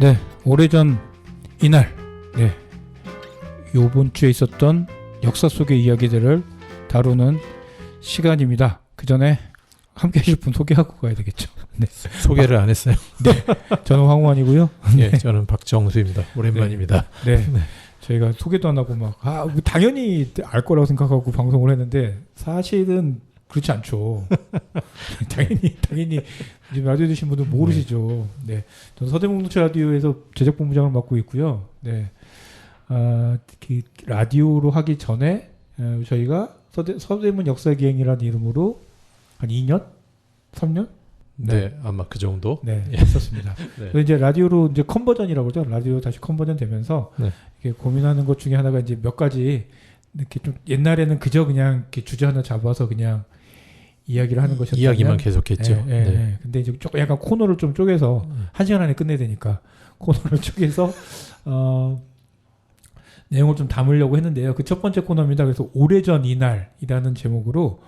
네, 오래전 이날, 네, 요번 주에 있었던 역사 속의 이야기들을 다루는 시간입니다. 그 전에 함께 해줄 분 소개하고 가야 되겠죠. 네, 소개를 안 했어요. 저는 황우환이고요. 예, 저는 박정수입니다. 오랜만입니다. 네, 저희가 소개도 안 하고 막, 아, 당연히 알 거라고 생각하고 방송을 했는데, 사실은 그렇지 않죠. 당연히, 당연히, 지금 라디오 드신 분들 모르시죠. 네. 저는 서대문노체 라디오에서 제작본부장을 맡고 있고요. 네. 아, 그 라디오로 하기 전에, 어, 저희가 서대, 서대문 역사기행이라는 이름으로 한 2년? 3년? 네, 아마 그 정도. 네, 했었습니다. 네. 그래서 이제 라디오로 이제 컨버전이라고 그러죠. 라디오 다시 컨버전 되면서 네. 이렇게 고민하는 것 중에 하나가 이제 몇 가지 이렇게 좀 옛날에는 그저 그냥 이렇게 주제 하나 잡아서 그냥 이야기를 하는 것이었다면 이야기만 계속했죠. 예, 예, 네. 예. 근데 이제 조금 약간 코너를 좀 쪼개서 한 시간 안에 끝내야 되니까 코너를 쪼개서 어 내용을 좀 담으려고 했는데요. 그 첫 번째 코너입니다. 그래서 오래전 이날이라는 제목으로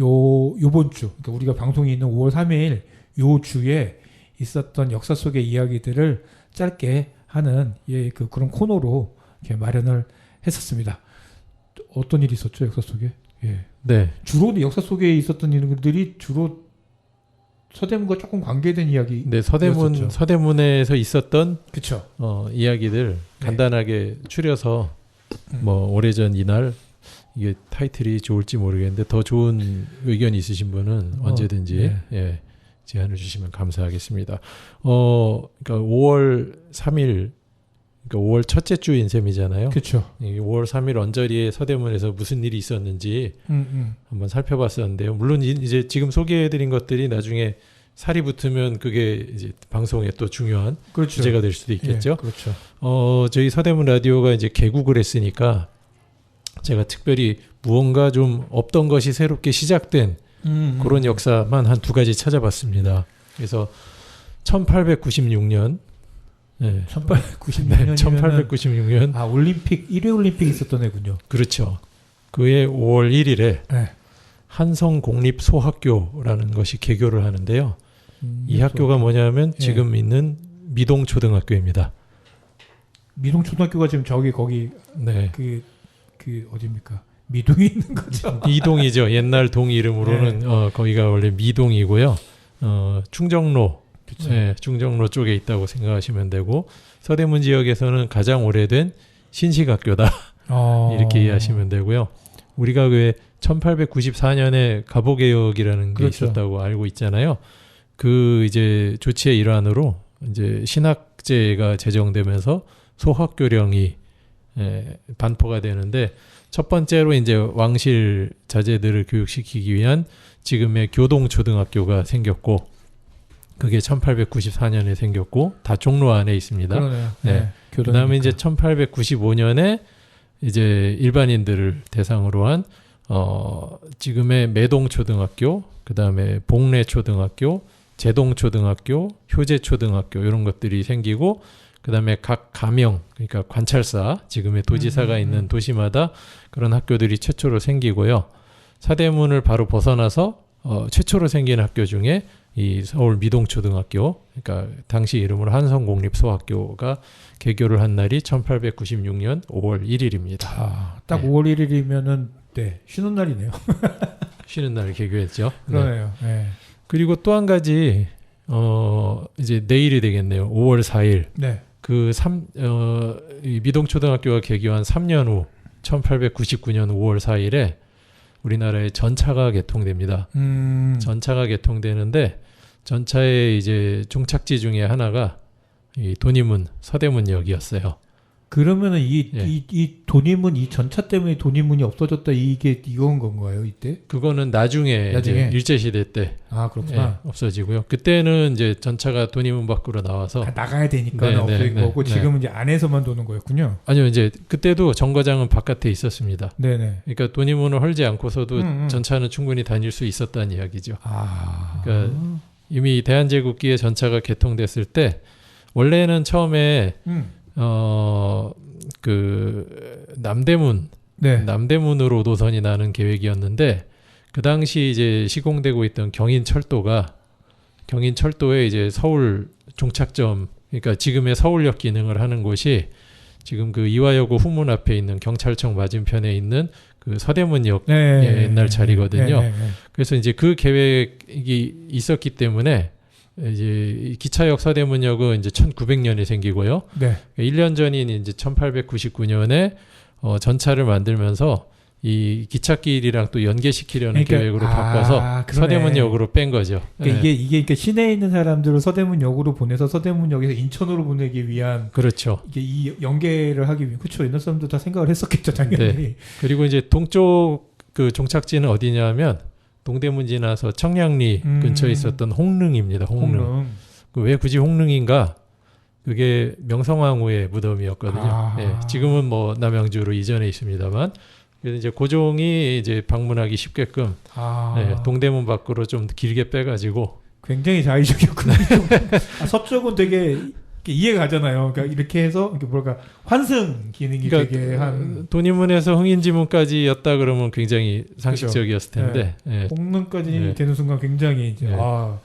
요 요번 주 그러니까 우리가 방송이 있는 5월 3일 요 주에 있었던 역사 속의 이야기들을 짧게 하는 예, 그 그런 코너로 이렇게 마련을 했었습니다. 어떤 일이 있었죠 역사 속에? 예. 네. 주로 역사 속에 있었던 일들이 주로 서대문과 조금 관계된 이야기. 네, 서대문. 서대문에서 있었던 그렇죠. 어, 이야기들 네. 간단하게 추려서 음. 뭐 오래전 이날 이게 타이틀이 좋을지 모르겠는데 더 좋은 의견 있으신 분은 어, 언제든지 네. 예, 제안을 주시면 감사하겠습니다. 어, 그러니까 5월 3일 그러니까 5월 첫째 주인 셈이잖아요. 그렇죠. 이 5월 3일 언저리에 서대문에서 무슨 일이 있었는지 음, 음. 한번 살펴봤었는데요. 물론 이- 이제 지금 소개해드린 것들이 나중에 살이 붙으면 그게 이제 방송에 또 중요한 그렇죠. 주제가 될 수도 있겠죠. 예, 그렇죠. 어, 저희 서대문 라디오가 이제 개국을 했으니까 제가 특별히 무언가 좀 없던 것이 새롭게 시작된 음, 음. 그런 역사만 한 두 가지 찾아봤습니다. 그래서 1896년 네. 1896년이면 1896년 아 올림픽 1회 올림픽 있었던 해군요. 그렇죠. 그해 5월 1일에 네. 한성 공립 소학교라는 것이 개교를 하는데요. 음, 이 학교가 뭐냐면 예. 지금 있는 미동 초등학교입니다. 미동 초등학교가 지금 저기 거기 네. 그 그 어디입니까? 미동에 있는 거죠. 미동이죠. 옛날 동 이름으로는 어, 거기가 원래 미동이고요. 어, 충정로, 네, 충정로 쪽에 있다고 생각하시면 되고 서대문 지역에서는 가장 오래된 신식학교다 어. 이렇게 이해하시면 되고요. 우리가 왜 1894년에 가보개혁이라는 게 그렇죠. 있었다고 알고 있잖아요. 그 이제 조치의 일환으로 이제 신학제가 제정되면서 소학교령이 예, 반포가 되는데 첫 번째로 이제 왕실 자제들을 교육시키기 위한 지금의 교동 초등학교가 생겼고 그게 1894년에 생겼고 다 종로 안에 있습니다. 그러네요. 네. 네. 그다음에 이제 교동이니까. 1895년에 이제 일반인들을 대상으로 한 어, 지금의 매동초등학교, 그다음에 복례초등학교, 제동초등학교, 효제초등학교 이런 것들이 생기고 그다음에 각 가명 그러니까 관찰사 지금의 도지사가 음, 음, 있는 음. 도시마다 그런 학교들이 최초로 생기고요. 사대문을 바로 벗어나서 어, 최초로 생긴 학교 중에 이 서울 미동초등학교 그러니까 당시 이름으로 한성공립소학교가 개교를 한 날이 1896년 5월 1일입니다. 아, 딱 네. 5월 1일이면은 네 쉬는 날이네요. 쉬는 날 개교했죠. 네. 그러네요. 네. 그리고 또 한 가지 어 이제 내일이 되겠네요. 5월 4일 네. 그 3, 어, 이 미동초등학교가 개교한 3년 후 1899년 5월 4일에 우리나라에 전차가 개통됩니다. 음. 전차가 개통되는데 전차의 이제 종착지 중에 하나가 이 돈이문 서대문역이었어요. 그러면은 이, 예. 이, 이 돈이문 이 전차 때문에 돈이문이 없어졌다 이게 이건 건가요 이때? 그거는 나중에, 나중에? 이제 일제 시대 때 아 그렇구나. 예, 없어지고요. 그때는 이제 전차가 돈이문 밖으로 나와서 아, 나가야 되니까 네, 없어진 네, 거고 네, 지금은 이제 안에서만 도는 거였군요. 아니요 이제 그때도 정거장은 바깥에 있었습니다. 네네. 그러니까 돈이문을 헐지 않고서도 음, 음. 전차는 충분히 다닐 수 있었다는 이야기죠. 아. 그러니까 이미 대한제국기에 전차가 개통됐을 때 원래는 처음에 음. 어 그 남대문 네. 남대문으로 노선이 나는 계획이었는데 그 당시 이제 시공되고 있던 경인철도가 경인철도에 이제 서울 종착점이 그러니까 지금의 서울역 기능을 하는 곳이 지금 그 이화여고 후문 앞에 있는 경찰청 맞은편에 있는 그 서대문역 네. 예, 옛날 자리거든요. 네, 네, 네. 그래서 이제 그 계획이 있었기 때문에 이제 이 기차역 서대문역은 이제 1900년에 생기고요. 네. 1년 전인 이제 1899년에 어, 전차를 만들면서 이 기찻길이랑 또 연계시키려는 그러니까- 계획으로 아, 바꿔서 그러네. 서대문역으로 뺀 거죠. 그러니까 예. 이게 이게 그러니까 시내에 있는 사람들을 서대문역으로 보내서 서대문역에서 인천으로 보내기 위한 그렇죠. 이게 이 연계를 하기 위해 그렇죠 옛날 사람도 다 생각을 했었겠죠 당연히 네. 그리고 이제 동쪽 그 종착지는 어디냐면 동대문 지나서 청량리 음. 근처에 있었던 홍릉입니다. 홍릉. 홍릉. 그왜 굳이 홍릉인가? 그게 명성황후의 무덤이었거든요. 아. 예, 지금은 뭐 남양주로 이전해 있습니다만 그래서 이제 고종이 이제 방문하기 쉽게끔 아 예, 동대문 밖으로 좀 길게 빼가지고 굉장히 자의적이었군요. 아, 서쪽은 되게 이해가 가잖아요. 그러니까 이렇게 해서 이렇게 뭐랄까 환승 기능이 그러니까 되게 한 돈이문에서 흥인지문까지였다 그러면 굉장히 상식적이었을 텐데 예, 홍릉까지 네. 되는 순간 굉장히 이제 네. 아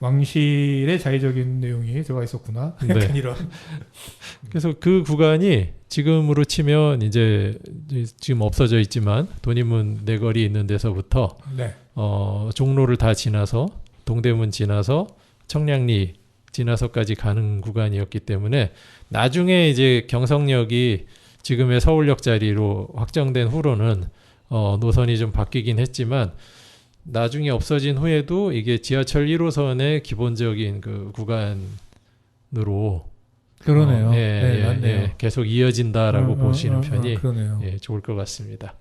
왕실의 자의적인 내용이 들어가 있었구나. 네. 약간 이런. 그래서 그 구간이 지금으로 치면 이제 지금 없어져 있지만 돈이문 내거리 있는 데서부터 네. 어, 종로를 다 지나서 동대문 지나서 청량리 지나서까지 가는 구간이었기 때문에 나중에 이제 경성역이 지금의 서울역 자리로 확정된 후로는 어, 노선이 좀 바뀌긴 했지만 나중에 없어진 후에도 이게 지하철 1호선의 기본적인 그 구간으로 그러네요. 어, 예, 네, 예, 맞네요. 예, 계속 이어진다라고 어, 어, 보시는 어, 어, 편이 그러네요. 예, 좋을 것 같습니다.